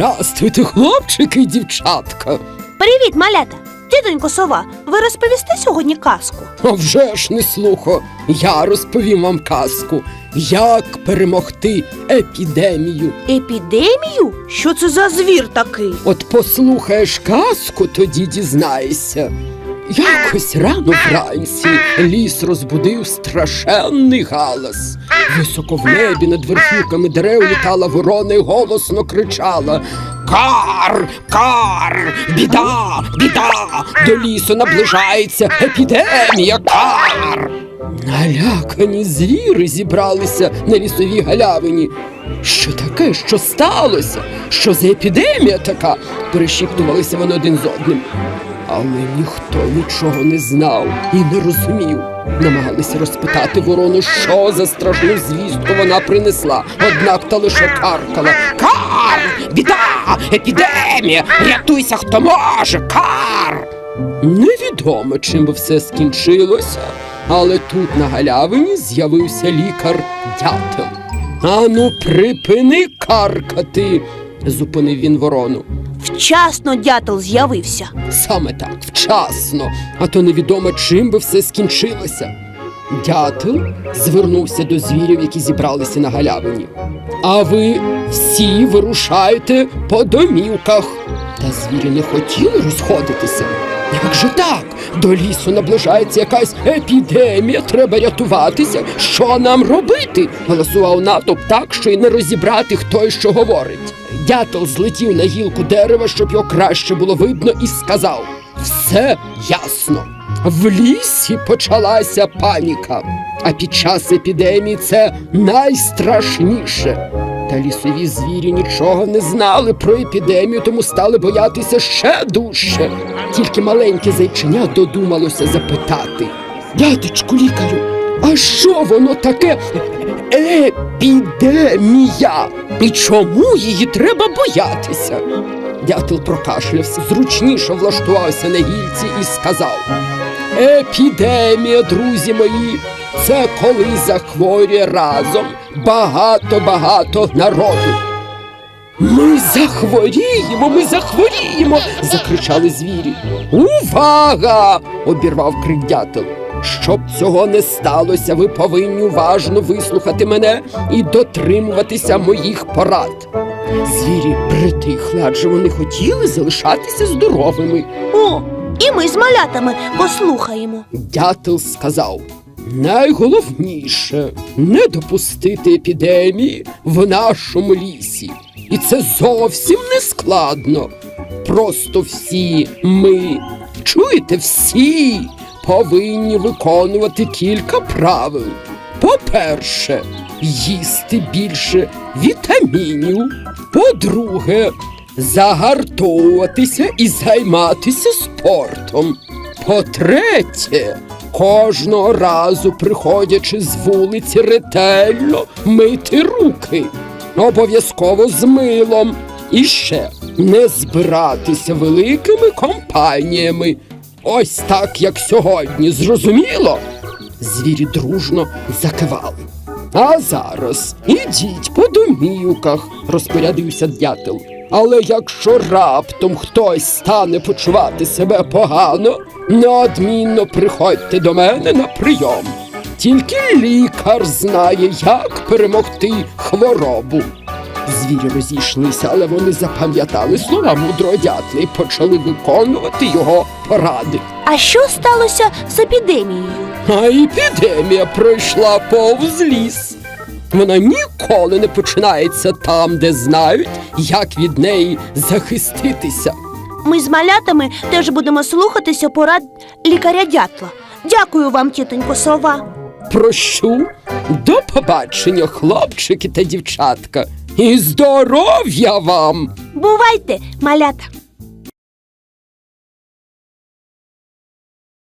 Здрастуйте, хлопчики і дівчатка. Привіт, малята! Дідонько сова, ви розповісте сьогодні казку? А вже ж не слухо, я розповім вам казку, як перемогти епідемію. Епідемію? Що це за звір такий? От послухаєш казку, тоді дізнаєшся. Якось рано вранці ліс розбудив страшенний галас. Високо в небі над верхівками дерев літала ворона і голосно кричала Кар, кар, біда, біда, до лісу наближається епідемія, кар. Налякані звіри зібралися на лісовій галявині. Що таке? Що сталося? Що за епідемія така? перешіптувалися вони один з одним. Але ніхто нічого не знав і не розумів. Намагалися розпитати ворону, що за страшну звістку вона принесла. Однак та лише каркала. Кар! Біда! Епідемія! Рятуйся, хто може! Кар! Невідомо, чим би все скінчилося, але тут на галявині з'явився лікар дятел. Ану, припини каркати, зупинив він ворону. Вчасно дятел з'явився. Саме так, вчасно, а то невідомо, чим би все скінчилося. Дятел звернувся до звірів, які зібралися на галявині. А ви всі вирушаєте по домівках. Та звірі не хотіли розходитися. Як же так? До лісу наближається якась епідемія, треба рятуватися. Що нам робити? Голосував натовп так, що й не розібрати, хто й що говорить. Дятел злетів на гілку дерева, щоб його краще було видно, і сказав: Все ясно. В лісі почалася паніка, а під час епідемії це найстрашніше. Та лісові звірі нічого не знали про епідемію, тому стали боятися ще дужче. Тільки маленьке зайчиня додумалося запитати. Дядечку лікарю, а що воно таке епідемія? І чому її треба боятися? Дятел прокашлявся, зручніше влаштувався на гільці і сказав: Епідемія, друзі мої, це коли захворює разом багато-багато народу. Ми захворіємо, ми захворіємо. закричали звірі. Увага! обірвав крик дятел. Щоб цього не сталося, ви повинні уважно вислухати мене і дотримуватися моїх порад. Звірі притихли, адже вони хотіли залишатися здоровими. О, і ми з малятами послухаємо. Дятел сказав: найголовніше не допустити епідемії в нашому лісі. І це зовсім не складно. Просто всі ми, чуєте, всі повинні виконувати кілька правил. По-перше, їсти більше вітамінів. По-друге, загартовуватися і займатися спортом. По-третє, кожного разу, приходячи з вулиці, ретельно мити руки. Обов'язково з милом. І ще не збиратися великими компаніями. Ось так, як сьогодні, зрозуміло? Звірі дружно закивали. А зараз ідіть по домівках, розпорядився дятел. Але якщо раптом хтось стане почувати себе погано, неодмінно приходьте до мене на прийом. Тільки лікар знає, як перемогти хворобу. Звірі розійшлися, але вони запам'ятали слова мудрого дятла і почали виконувати його поради. А що сталося з епідемією? А епідемія пройшла повз ліс. Вона ніколи не починається там, де знають, як від неї захиститися. Ми з малятами теж будемо слухатися порад лікаря дятла. Дякую вам, тітонько сова. Прощу, до побачення, хлопчики та дівчатка, і здоров'я вам! Бувайте, малята!